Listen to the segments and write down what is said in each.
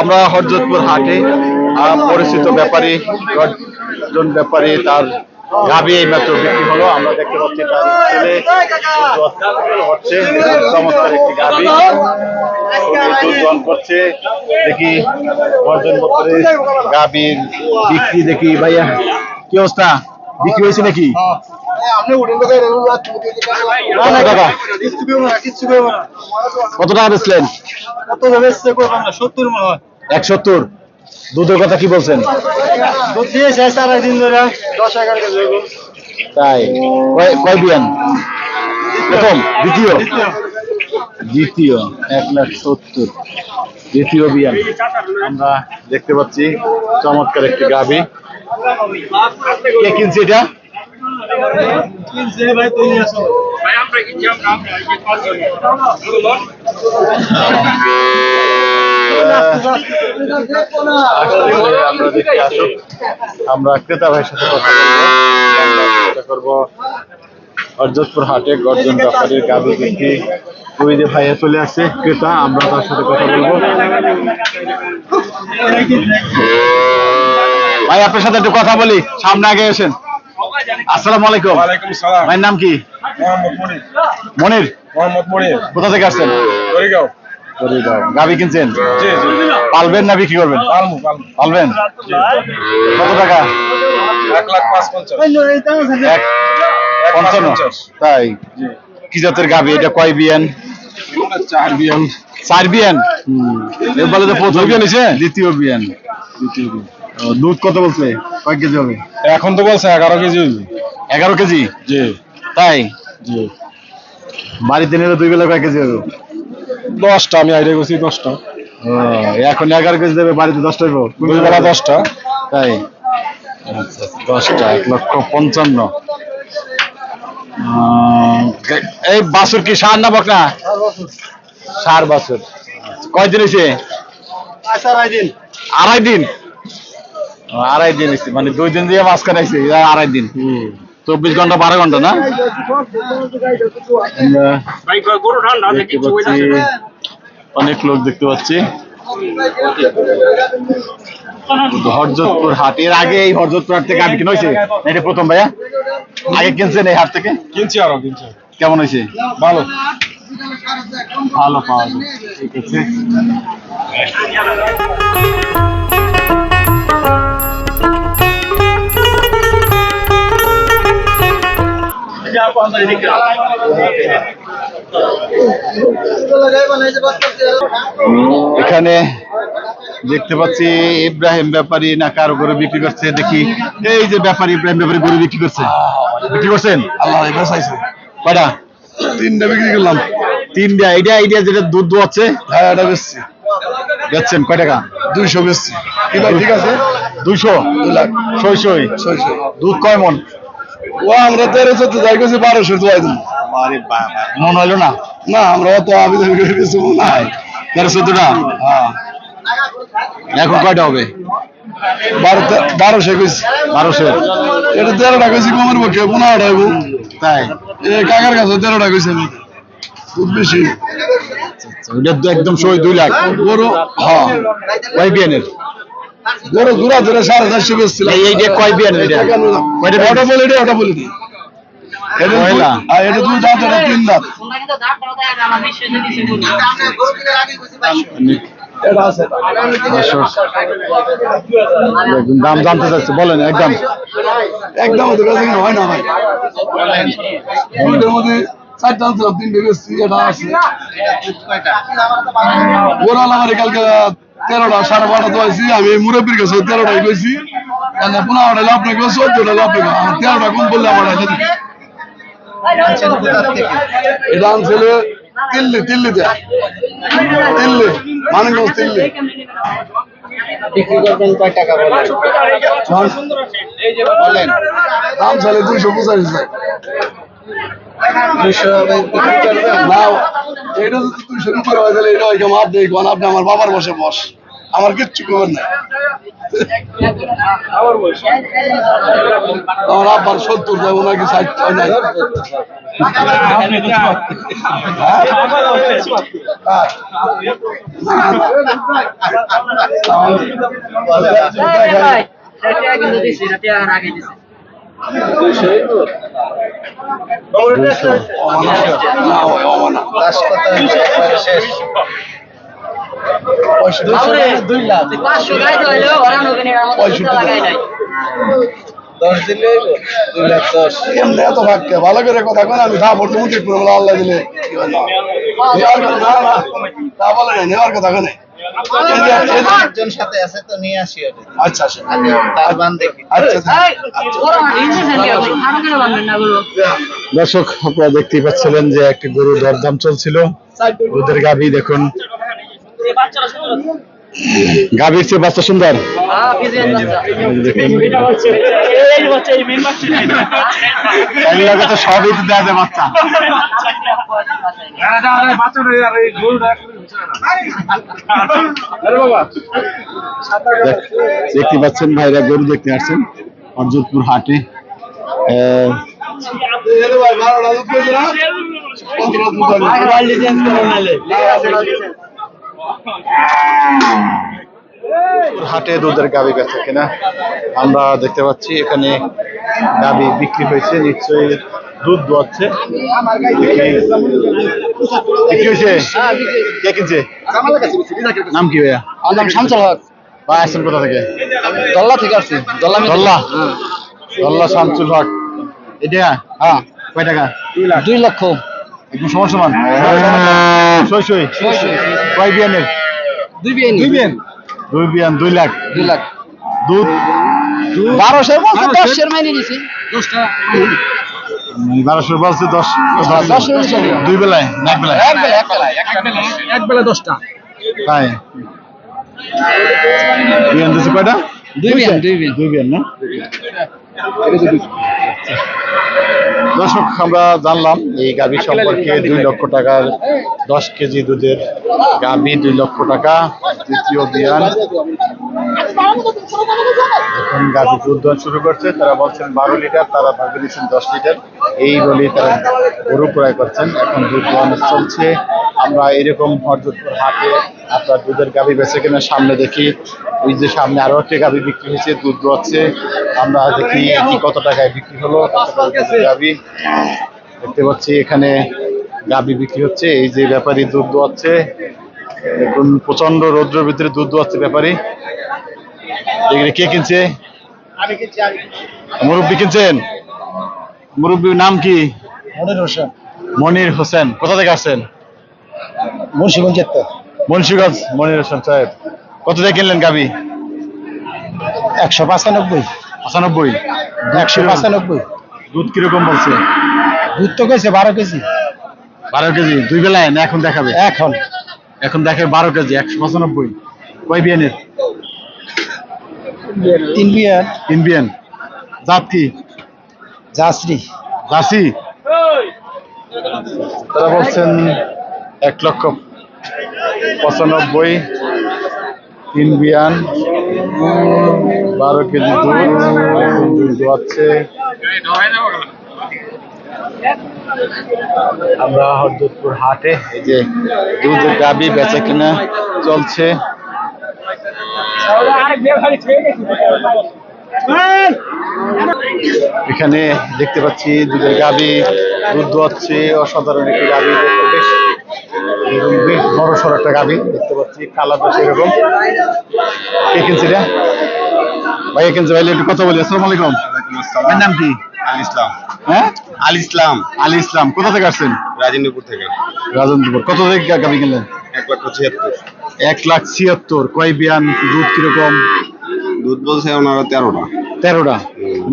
আমরা হরজতপুর হাটে পরিচিত ব্যাপারী একজন ব্যাপারী তার গাবি এই মাত্র বিক্রি হলো। আমরা দেখতে পাচ্ছি তার ছেলে হচ্ছে চমৎকার একটি গাবি দহন করছে, দেখি বর্জন বছরে গাবির বিক্রি দেখি। ভাইয়া, কি অবস্থা? বিক্রি হয়েছে নাকি? কত টাকা বেচলেন এক সত্তর দুধের কথা কি বলছেন? তাই। কয়- বিয়ান? প্রথম, দ্বিতীয়? দ্বিতীয়, এক লাখ সত্তর। দ্বিতীয় বিয়ান। আমরা দেখতে পাচ্ছি চমৎকার একটি গাবি কে কিনছে এটা? আমরা ক্রেতা ভাইয়ের সাথে কথা বলব। চেষ্টা করব অর্জতপুর হাটে গর্জন ব্যাপারীর গাবি ওই যে ভাইয়া চলে আসছে। ক্রেতা, আমরা তার সাথে কথা বলব। ভাই, আপনার সাথে একটু কথা বলি। সামনে আগে এসেন। আসসালামু আলাইকুম। ওয়ালাইকুম সালাম। ভাইয়ের নাম কি? মোহাম্মদ মনির। মনির? মোহাম্মদ মনির। কোথা থেকে আসছেন? গাবি কিনছেন? জি জি। পালবেন না বিক্রি করবেন? পালবেন? কত টাকা? এক লাখ পাঁচ পঞ্চাশ এক তাই? কি জাতের গাবি এটা কয় বিয়ান? চার বিয়ান। চার বিয়ান? এর তো প্রথম বিয়ান এসে দ্বিতীয় বিয়ান। দ্বিতীয় বিয়ান। দুধ কত বলছে? কয় কেজি হবে? এখন তো বলছে এগারো কেজি এগারো কেজি? জি। তাই? জি। বাড়িতে নিলে দুই বেলা কয় কেজি হবে? দশটা আমি আইডিয়া করছি দশটা। এখন এগারো কেজি দেবে বাড়িতে দশটা দুই বেলা দশটা। তাই? আচ্ছা দশটা এক লক্ষ পঞ্চান্ন। আহ, এই বাছুর কি সার না বকনা? সার বাছুর। কয়দিন হয়েছে আড়াই দিন। আড়াই দিন? হয়েছে মানে দুই দিন দিয়ে মাছ আর আড়াই দিন। চব্বিশ ঘণ্টা বারো ঘণ্টা না? অনেক লোক দেখতে পাচ্ছি। হরজতপুর হাট। এর আগে এই হরজতপুর হাট থেকে আমি কিনে হয়েছে? এটা প্রথম ভাইয়া? আগে কিনছেন এই হাট থেকে? কিনছি আরও কিনছি কেমন হয়েছে? ভালো। ভালো পাওয়া যায় ঠিক আছে। এখানে দেখতে পাচ্ছি ইব্রাহিম ব্যাপারী না কারও গরু বিক্রি করছে দেখি। এই যে ব্যাপারী ইব্রাহিম ব্যাপারী গরু বিক্রি করছে। বিক্রি করছেন? আল্লাহ এবার চাইছে। কয়টা? তিনটা বিক্রি করলাম। তিনটা। আইডিয়া আইডিয়া যেটা দুধ দোয়াচ্ছে? হ্যাঁ এটা বেচছি। বেচছেন কয় টাকা? দুইশো ভাই ঠিক আছে? দুইশো? দুই লাখ। সই সই ছয়শো দুধ কয় মন? ও আমরা তেরো চোদ্দ যাই করছি বারোশো দোয়াই দিন। আরে বাবা। মন হইল না? না আমরা অত আবেদন করে কিছু নাই। তেরো চোদ্দটা? হ্যাঁ। এখন কয়টা হবে? বারো বারোশো কইছি। বারোশো। এটা তেরোটা কইছি কমের পক্ষে পনেরোটা হইব। তাই? এ কাকার কাছে তেরোটা আমি। খুব বেশি। ওইটা একদম সই দুই লাখ। গরু হ্যাঁ। বিয়ানের? গরু ঘুরা ধরে সাড়ে চারশো বেচছিলাম এই এইটা কয় বিয়ানের এটা? ওটা বলে? ওটা বলে দুই- দাঁত তিন দাঁত। দাম জানতে চাচ্ছে বলেন একদম। একদম ওদের কাছে হয় না ভাই। মধ্যে চারটা আনছিলাম তিনটে বেচছি এটা আছে। আমার কালকে তেরোটা সাড়ে বারোটা দোয়াইছি আমি মুরব্বীর কাছে তেরোটাই কইছি। কেন পনেরোটা লাভ নাকি চোদ্দটা লাভ নাকি আমার তেরোটা কম বললে আমার এটা আনছিল তিল্লি তিল্লিতে। তিল্লি মানিকগঞ্জ তিল্লি। বিক্রি করবেন কয় টাকা বলেন? দাম চালে দুইশো পঁচাশি দুশো বিক্রি এটা যদি দুইশো উপরে হয় তাহলে এটা হয় মাপ দেই কোন আপনি আমার বাবার বসে বস আমার কিচ্ছু খবর নাই আমার আব্বার সত্তর দেয় ওনাকে ষাট নাই আগে দিছি ভালো করে কথা কন আমি মুঠি করে বলে আল্লাহ দিলে নেওয়ার কথা নেওয়ার কথা কেন আচ্ছা আচ্ছা। দর্শক আপনারা দেখতেই পাচ্ছিলেন যে একটি গরুর দরদাম চলছিল। ওদের গাভী দেখুন। গাভীর চেয়ে বাচ্চা সুন্দর। সবই তো দেওয়া বাচ্চা। দেখতে পাচ্ছেন ভাইরা গরু দেখতে আসছেন অর্জুনপুর হাটে। আহ, হাটে দুধের গাবি বেচা কিনা। আমরা দেখতে পাচ্ছি এখানে গাবি বিক্রি হয়েছে নিশ্চয়ই দুধ দোয়াচ্ছে। বিক্রি হয়েছে কে কিনছে? নাম কি ভাইয়া? আমার নাম শামসুল হক। ভাই আসছেন কোথা থেকে? দল্লা থেকে আসছি। দল্লা দল্লা? দল্লা শামসুল হক। এটা? হ্যাঁ। কয় টাকা? দুই লক্ষ। একদম সমান সমান সই সই কয় বিয়ানের? দুই বিয়ে দুই বিয়ে দুই বিয়ান দুই লাখ। দুই লাখ। দুধ? বারোশো বলছে দশের মাইনে দিছি দশটা। বারোশো বলছে দশ। দুই বেলায় না এক বেলায় এক বেলা এক বেলা এক বেলা দশটা। তাই। বিয়ান দিচ্ছে কয়টা? দুই বিয়ে দুই বিয়ে দুই বিয়ান না? দর্শক আমরা জানলাম এই গাভী সম্পর্কে দুই লক্ষ টাকার দশ কেজি দুধের গাভী দুই লক্ষ টাকা দ্বিতীয় বিয়ান। এখন গাভী দুধ দেওয়া শুরু করছে। তারা বলছেন বারো লিটার তারা ভাগে দিচ্ছেন দশ লিটার। এই বলেই তারা গরু ক্রয় করছেন। এখন দুধ দোয়ানো চলছে। আমরা এরকম হরজতপুর হাটে আপনার দুধের গাভী বেছে কেনার সামনে দেখি। ওই যে সামনে আরও একটা গাভী বিক্রি হয়েছে দুধ দোয়াচ্ছে আমরা দেখি কি কত টাকায় বিক্রি হলো গাভী। দেখতে পাচ্ছি এখানে গাভী বিক্রি হচ্ছে এই যে ব্যাপারী দুধ দোয়াচ্ছে দেখুন প্রচণ্ড রৌদ্রের ভিতরে দুধ দোয়াচ্ছে ব্যাপারী। এখানে কে কিনছে? মুরব্বী কিনছেন? মুরব্বীর নাম কি? মনির হোসেন। মনির হোসেন। কোথা থেকে আসছেন? মুন্সিগঞ্জ মুন্সিগঞ্জ মনির হোসেন সাহেব। কত দিয়ে কিনলেন গাবি একশো পঁচানব্বই। পঁচানব্বই। একশো পঁচানব্বই। দুধ কীরকম বলছে? দুধ তো কেছে বারো কেজি। বারো কেজি দুই বেলায় না এখন দেখাবে? এখন। এখন দেখে বারো কেজি একশো পঁচানব্বই। কয় বিয়ানের তিন বিয়ার তিন বিয়ান। জাত কি জাসরি রাশি তারা বলছেন এক লক্ষ পঁচানব্বই। তিন বিয়ান, বারো কেজি দুধ দোয়াচ্ছে আমরা হরদুদপুর হাটে এই যে দুধ গাবি বেচা কিনা চলছে। এখানে দেখতে পাচ্ছি দুধের গাবি, দুধ দোয়াচ্ছে, অসাধারণ একটি গাবি। বেশ এরকম বেশ বড় সড়ো একটা গাবি দেখতে পাচ্ছি কালার বেশ এরকম কে কিনছে ভাই কে কিনছে? ভাই একটু কথা বলি। আসসালামু আলাইকুম। আপনার নাম কি? আল ইসলাম। হ্যাঁ? আল ইসলাম। আলী ইসলাম। কোথা থেকে আসছেন? রাজেন্দ্রপুর থেকে। রাজেন্দ্রপুর। কত থেকে গাবি কিনলেন? এক লক্ষ ছিয়াত্তর এক লাখ ছিয়াত্তর। কয় বিয়ান? দুধ কীরকম? দুধ বলছে ওনারা তেরোটা। তেরোটা?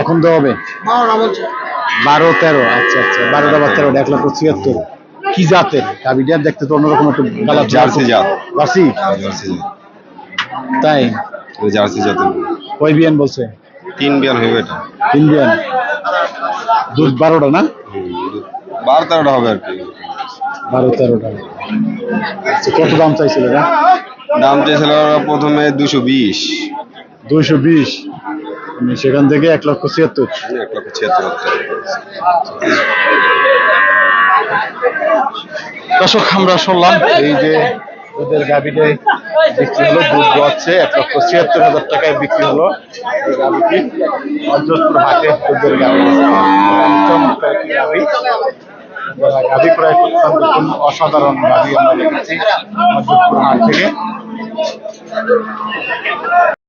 এখন তো হবে? বারো তেরো। আচ্ছা আচ্ছা। বারোটা বা তেরোটা এক লক্ষ ছিয়াত্তর কি জাতের? গাবিটা দেখতে তো অন্যরকম একটা কালার জার্সি জাত। জার্সি? জার্সি জাত। তাই? ওই জার্সি জাতের। কয় বিয়ান বলছে? তিন বিয়ান হইবে এটা। তিন বিয়ান। দুধ বারোটা না? বারো তেরোটা হবে আর কি। বারো তেরোটা। আচ্ছা কত দাম চাইছিল এটা? দাম চেয়েছিল ওরা প্রথমে দুশো বিশ। দুশো বিশ। সেখান থেকে এক লক্ষ ছিয়াত্তর। এক লক্ষ ছিয়াত্তর। দর্শক, আমরা শুনলাম এই যে ওদের গাভিতে বিক্রি হলো, দুধ দোয়াচ্ছে এক লক্ষ ছিয়াত্তর হাজার টাকায় বিক্রি হলো এই গাভিটি। অঞ্জলপুর হাটে দুধের গাভি। চমৎকার একটি গাভি। যারা করতাম দেখুন অসাধারণ গাভি আমরা দেখেছি অঞ্জলপুর হাট থেকে।